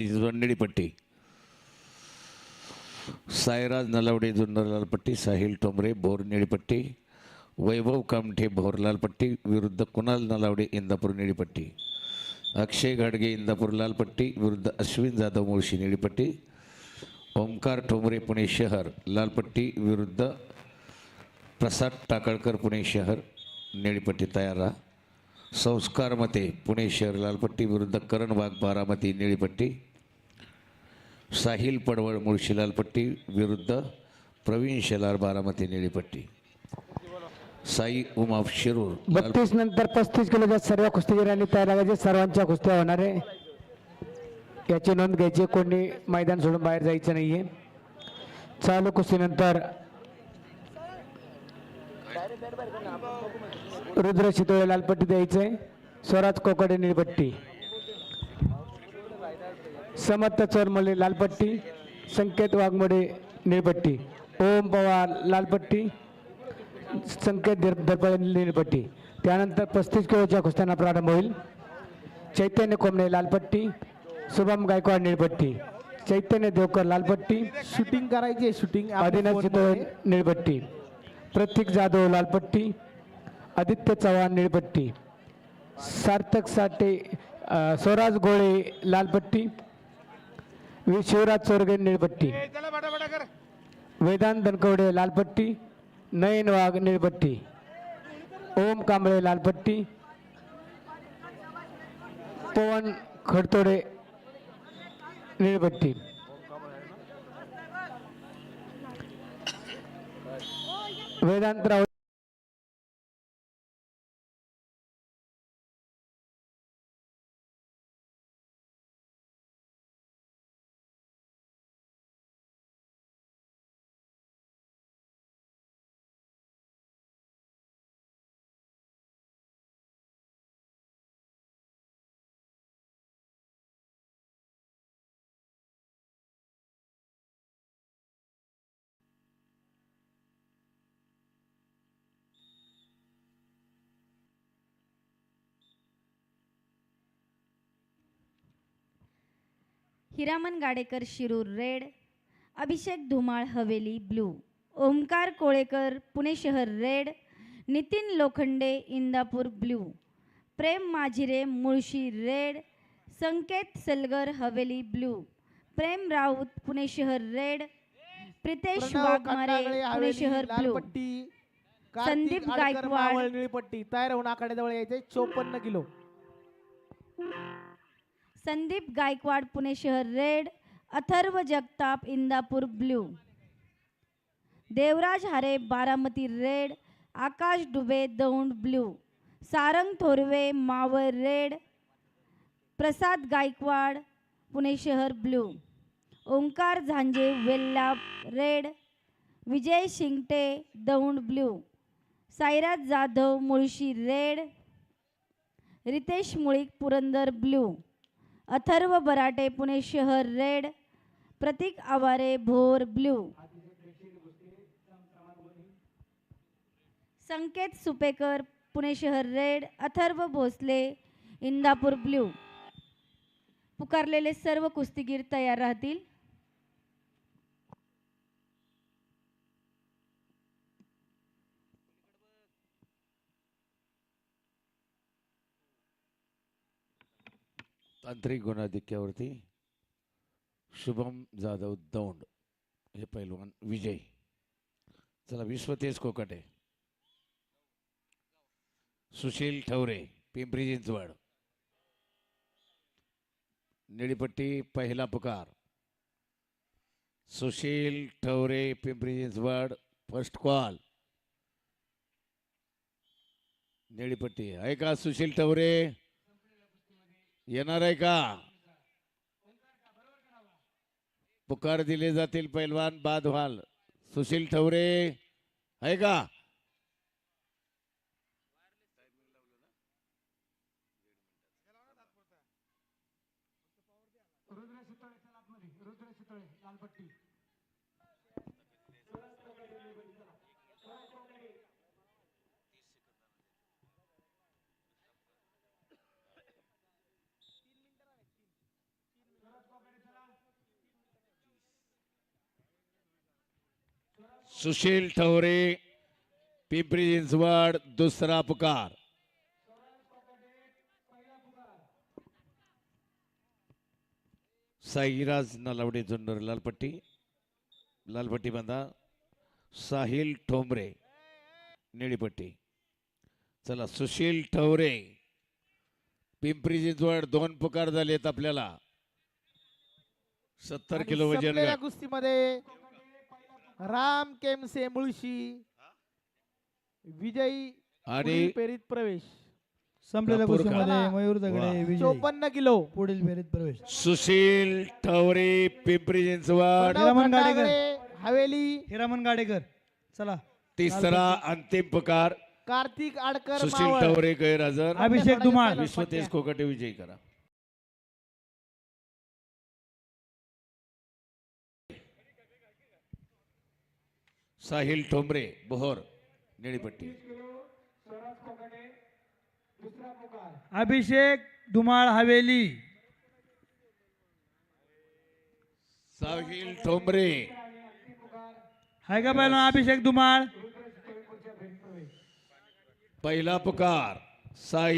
निळीपट्टी सायराज नलावडे जुन्नर लालपट्टी साहिल टोंबरे भोर निळीपट्टी वैभव कामठे भोर लालपट्टी विरुद्ध कुणाल नलावडे इंदापूर निळीपट्टी अक्षय घाडगे इंदापूर लालपट्टी विरुद्ध अश्विन जाधव मुळशी निळीपट्टी ओंकार ठोंबरे पुणे शहर लालपट्टी विरुद्ध प्रसाद टाकळकर पुणे शहर निळीपट्टी तयार राहा. संस्कार मते पुणे शहर लालपट्टी विरुद्ध करण वाघ बारामती निळीपट्टी साहिल पडवळ मुळशी लालपट्टी विरुद्ध प्रवीण शेलार बारामती निळीपट्टी साई उमा शिरूर. बत्तीस नंतर पस्तीस किलोच्या सर्व कुस्तीगिरांनी तयार लागायचे. सर्वांच्या कुस्त्या होणार आहे. याची नोंद घ्यायची कोणी मैदान सोडून बाहेर जायचं नाहीये. चालू कुस्तीनंतर रुद्र शितोळे लालपट्टी द्यायचंय. स्वराज कोकडे निळपट्टी समर्थ चोरमले लालपट्टी संकेत वाघमोडे निळपट्टी. ओम पवार लालपट्टी संकेत दर- दर्पण निळपट्टी. त्यानंतर पस्तीस किलोच्या कुस्त्यांना प्रारंभ होईल. चैतन्य कोमणे लालपट्टी शुभम गायकवाड निळपट्टी. चैतन्य देवकर लालपट्टी. शूटिंग करायची शूटिंग आदिनाथ चितोळे निळपट्टी. प्रतीक जाधव लालपट्टी. आदित्य चव्हाण निळपट्टी. सार्थक साठे स्वराज गोळे लालपट्टी. वि- शिवराज चोरगे निळपट्टी. वेदांत दनकवडे लालपट्टी. नयन वाघ निळपट्टी. ओम कांबळे लालपट्टी. पवन खडतोडे निळपट्टी. वेदांतराव हिरामन गाडेकर शिरूर रेड अभिषेक धुमाळ हवेली ब्लू ओमकार कोळेकर पुणे शहर red Nitin Lokhande Indapur blue Prem Mazire Mulshi red Sanket Salgar Haveli blue Prem Raut Pune शहर रेड प्रितेश वाघमारे पुणे शहर ब्लू संदीप गायकवाड. तयार होऊन आखाड्याजवळ यायचे चोपन्न किलो संदीप गायकवाड पुणे शहर red Atharva Jagtap Indapur blue. Devraj Hare Baramati red Akash Dube Daund blue. Sarang Thorve Maval red Prasad Gaikwad Pune शहर blue. Omkar Zanje Velha red Vijay Shingte Daund blue. Sairaj Jadhav Mulshi red Ritesh Mulik Purandar blue. Atharva Barate Pune शहर red प्रतीक Aware Bhor blue Sanket Supekar Pune शहर red Atharva Bhosale Indapur blue पुकारलेले सर्व कुस्तीगीर तयार राहतील. तांत्रिक गुणाधिक्यावरती शुभम जाधव दौंड हे पैलवान विजय. चला विश्व तेज कोकटे. सुशील ठवरे पिंपरी चिंचवड. निळीपट्टी पहिला पुकार. सुशील ठवरे पिंपरी चिंचवड फर्स्ट कॉल निळीपट्टी. आहे का सुशील ठवरे. येणार आहे का? पुकार दिले जातील पैलवान बाद व्हाल. सुशील ठवरे आहे का? सुशील ठवरे पिंपरी चिंचवड दुसरा पुकार. साईराज नलावडे जुन्नर लालपट्टी. लालपट्टी बांधा. साहिल ठोंबरे निळीपट्टी. चला सुशील ठवरे पिंपरी चिंचवड दोन पुकार झालेत आपल्याला. सत्तर किलो वजन. कुस्तीमध्ये राम केमसे मुळशी. विजयी आणि फेरीत प्रवेश. संपलेल्या कापूर का? कुस्तीमध्ये मयूर वा. दगडे विजय. चोपन्न किलो. पुढील फेरीत प्रवेश. सुशील ठवरे पिंपरी चिंचवड. प्रणव हिरामन गाडेकर. हवेली. हिरामन गाडेकर. चला. तिसरा अंतिम पुकार. कार्तिक आडकर सुशील मावळ. ठवरे गैरहजर. अभिषेक धुमाळ. विश्वतेज कोकटे विजयी करा. साहिल ठोंबरे बोहर निळीपट्टी अभिषेक धुमाळ हवेली। साहिल ठोंबरे। हाय का पहिला अभिषेक धुमाळ? पहिला पुकार साहिल